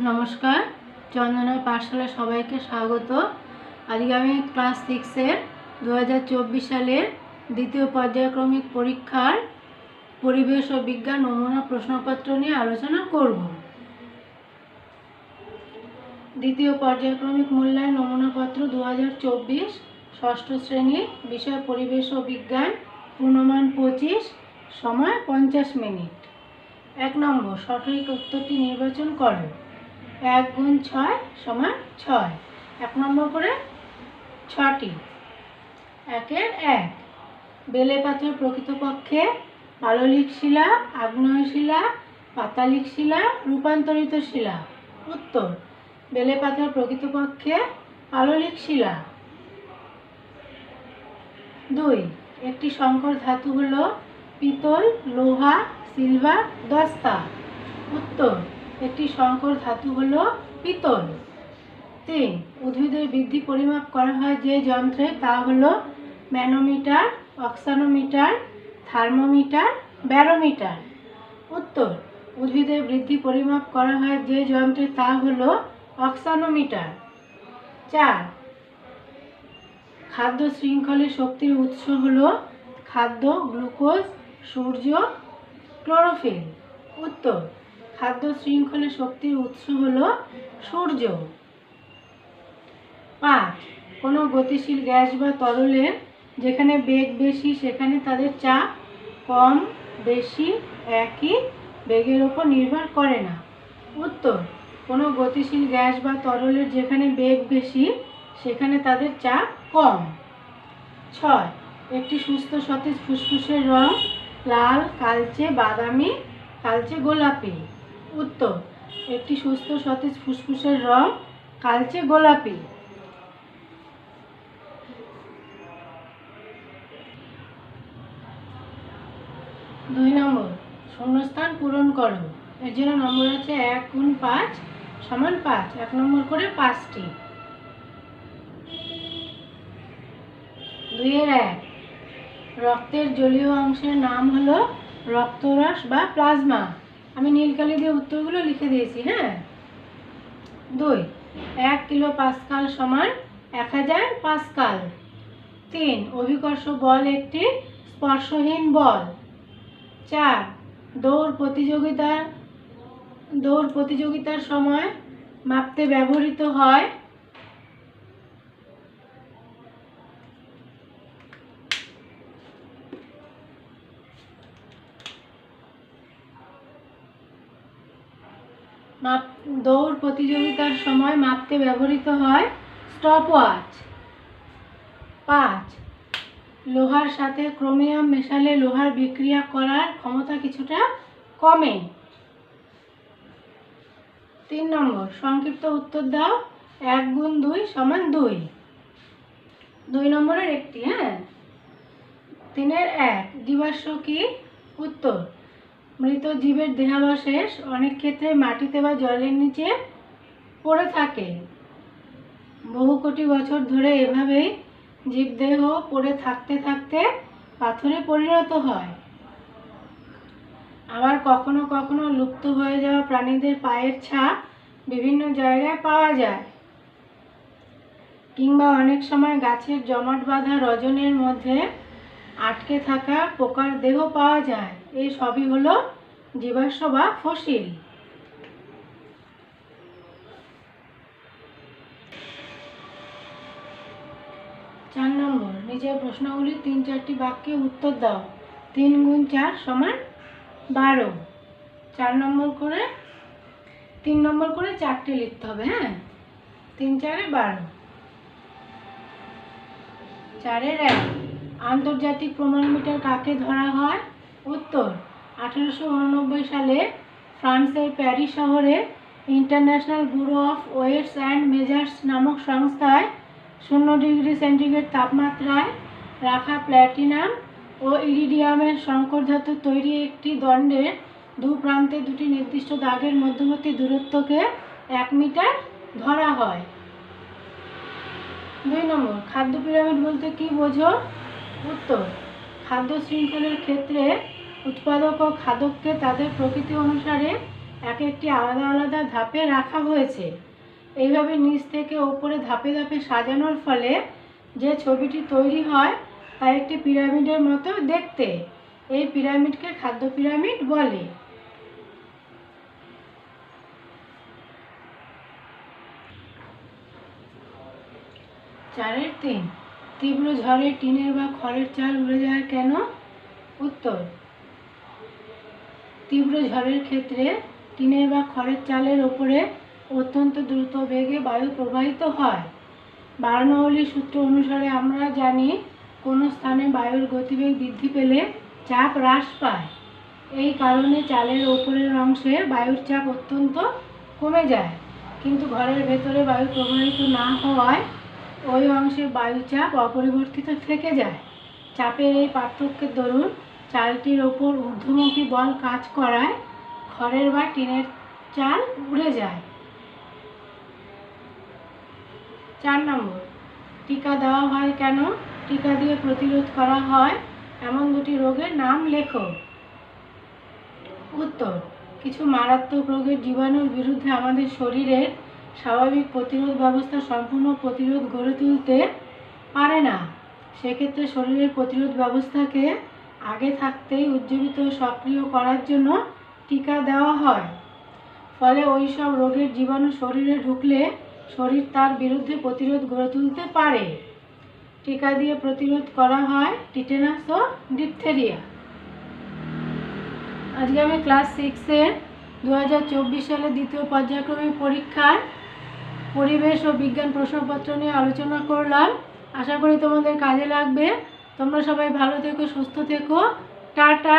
নমস্কার চন্দনা পাঠশালা সবাইকে স্বাগত। আজকে আমি ক্লাস সিক্সের দু হাজার চব্বিশ সালের দ্বিতীয় পর্যায়ক্রমিক পরীক্ষার পরিবেশ ও বিজ্ঞান নমুনা প্রশ্নপত্র নিয়ে আলোচনা করব। দ্বিতীয় পর্যায়ক্রমিক মূল্যায়ন নমুনাপত্র দু হাজার চব্বিশ, ষষ্ঠ শ্রেণি, বিষয় পরিবেশ ও বিজ্ঞান, পূর্ণমান পঁচিশ, সময় পঞ্চাশ মিনিট। এক নম্বর, সঠিক উত্তরটি নির্বাচন করো। এক গুণ ছয় সমান ছয়। এক নম্বর করে ছটি। একের এক। বেলে পাথর প্রকৃতপক্ষে পাললিক শিলা, আগ্নেয় শিলা, পাতালিক শিলা, রূপান্তরিত শিলা। উত্তর। বেলে পাথর প্রকৃতপক্ষে পাললিক শিলা। দুই। একটি সংকর ধাতু হলো পিতল, লোহা, সিলভার, দস্তা। উত্তর। একটি সংকর ধাতু হলো পিতল। তিন, উদ্ভিদের বৃদ্ধি পরিমাপ করা হয় যে যন্ত্রে, তা হলো ম্যানোমিটার, অক্সানোমিটার, থার্মোমিটার, ব্যারোমিটার। উত্তর, উদ্ভিদের বৃদ্ধি পরিমাপ করা হয় যে যন্ত্রে, তা হলো অক্সানোমিটার। চার, খাদ্য শৃঙ্খলে শক্তির উৎস হল খাদ্য, গ্লুকোজ, সূর্য, ক্লোরোফিল। উত্তর খাদ্য শৃঙ্খলে শক্তির উৎস হল সূর্য। পাঁচ, কোনো গতিশীল গ্যাস বা তরলের যেখানে বেগ বেশি, সেখানে তাদের চাপ কম, বেশি, একই বেগের ওপর নির্ভর করে না। উত্তর, কোনো গতিশীল গ্যাস বা তরলের যেখানে বেগ বেশি, সেখানে তাদের চাপ কম। ছয়, একটি সুস্থ সতেজ ফুসফুসের রং লাল, কালচে বাদামি, কালচে গোলাপি। উত্তর একটি সুস্থ সতেজ ফুসফুসের রং কালচে গোলাপি। দুই নম্বর, শূন্যস্থান পূরণ করো। এর জন্য নম্বর আছে এক গুণ পাঁচ সমান পাঁচ, এক নম্বর করে পাঁচটি। দুইয়ের এক, রক্তের জলীয় অংশের নাম হলো রক্তরস বা প্লাজমা। আমি নীলকালি দিয়ে উত্তরগুলো লিখে দিয়েছি হ্যাঁ? দুই, এক কিলো পাঁচকাল সমান এক হাজার পাঁচকাল তিন, অভিকর্ষ বল একটি স্পর্শহীন বল। চার, দৌড় প্রতিযোগিতা, দৌড় প্রতিযোগিতার সময় মাপতে ব্যবহৃত হয় মাপ, দৌড় প্রতিযোগিতার সময় মাপতে ব্যবহৃত হয় স্টপ ওয়াচ পাঁচ, লোহার সাথে ক্রোমিয়াম মেশালে লোহার বিক্রিয়া করার ক্ষমতা কিছুটা কমে। তিন নম্বর, সংক্ষিপ্ত উত্তর দাও, এক গুণ দুই সমান দুই। দুই নম্বরের একটি হ্যাঁ? তিনের এক জীবাশ্ম কি উত্তর? মৃত জীবের দেহাবশেষ অনেক ক্ষেত্রে মাটিতে বা জলের নিচে পড়ে থাকে। বহু কোটি বছর ধরে এভাবেই জীবদেহ পড়ে থাকতে থাকতে পাথরে পরিণত হয়। আবার কখনো কখনো লুপ্ত হয়ে যাওয়া প্রাণীদের পায়ের ছাপ বিভিন্ন জায়গায় পাওয়া যায়। কিংবা অনেক সময় গাছের জমাট বাঁধা রজনের মধ্যে আটকে থাকা পোকার দেহ পাওয়া যায়। এই সবই হলো জীবাশ্ম বা ফসিল। চার নম্বর, নিজের প্রশ্নগুলি তিন চারটি বাক্যে উত্তর দাও। তিন গুণ চার সমান বারো। চার নম্বর করে, তিন নম্বর করে চারটে লিখতে হবে হ্যাঁ? তিন চারে বারো। চারের এক। আন্তর্জাতিক প্রমাণ মিটার কাকে ধরা হয়? উত্তর, আঠেরোশো সালে ফ্রান্সের প্যারিস শহরে international bureau of weights and measures নামক সংস্থায় শূন্য ডিগ্রি সেন্টিগ্রেড তাপমাত্রায় রাখা প্ল্যাটিনাম ও ইরিডিয়ামের সংকর ধাতু তৈরি একটি দণ্ডের দু প্রান্তে দুটি নির্দিষ্ট দাগের মধ্যবর্তী দূরত্বকে এক মিটার ধরা হয়। দুই নম্বর, খাদ্য পিরামিড বলতে কি বোঝো? উত্তর খাদ্য শৃঙ্খলের ক্ষেত্রে উৎপাদক ও খাদককে তাদের প্রকৃতি অনুসারে এক একটি আলাদা আলাদা ধাপে রাখা হয়েছে। এইভাবে নিচ থেকে ওপরে ধাপে ধাপে সাজানোর ফলে যে ছবিটি তৈরি হয়, তা একটি পিরামিডের মতো দেখতে। এই পিরামিডকে খাদ্য পিরামিড বলে। চারের তিন তীব্র ঝড়ে টিনের বা খড়ের চাল উড়ে যায় কেন? উত্তর, তীব্র ঝড়ের ক্ষেত্রে টিনের বা খড়ের চালের ওপরে অত্যন্ত দ্রুত বেগে বায়ু প্রবাহিত হয়। বার্নৌলি সূত্র অনুসারে আমরা জানি, কোনো স্থানে বায়ুর গতিবেগ বৃদ্ধি পেলে চাপ হ্রাস পায়। এই কারণে চালের ওপরের অংশে বায়ুর চাপ অত্যন্ত কমে যায়। কিন্তু ঘরের ভেতরে বায়ু প্রবাহিত না হওয়ায় ওই অংশে বায়ুচাপ অপরিবর্তিত থেকে যায়। চাপের এই পার্থক্যের দরুন চালটির ওপর ঊর্ধ্বমুখী বল কাজ করায় খড়ের বা টিনের চাল উড়ে যায়। চার নম্বর, টিকা দেওয়া হয় কেন? টিকা দিয়ে প্রতিরোধ করা হয় এমন দুটি রোগের নাম লেখো। উত্তর, কিছু মারাত্মক রোগের জীবাণুর বিরুদ্ধে আমাদের শরীরের স্বাভাবিক প্রতিরোধ ব্যবস্থা সম্পূর্ণ প্রতিরোধ গড়ে তুলতে পারে না। সেক্ষেত্রে শরীরের প্রতিরোধ ব্যবস্থাকে আগে থাকতেই উজ্জীবিত সক্রিয় করার জন্য টিকা দেওয়া হয়। ফলে ওই সব রোগের জীবাণু শরীরে ঢুকলে শরীর তার বিরুদ্ধে প্রতিরোধ গড়ে তুলতে পারে। টিকা দিয়ে প্রতিরোধ করা হয় টিটেনাস ও ডিপথেরিয়া। আজকে আমি ক্লাস সিক্সের দু হাজার চব্বিশ সালের দ্বিতীয় পর্যায়ক্রমিক পরীক্ষার পরিবেশ ও বিজ্ঞান প্রশ্নপত্র নিয়ে আলোচনা করলাম। আশা করি তোমাদের কাজে লাগবে। তোমরা সবাই ভালো থেকো, সুস্থ থেকো। টাটা।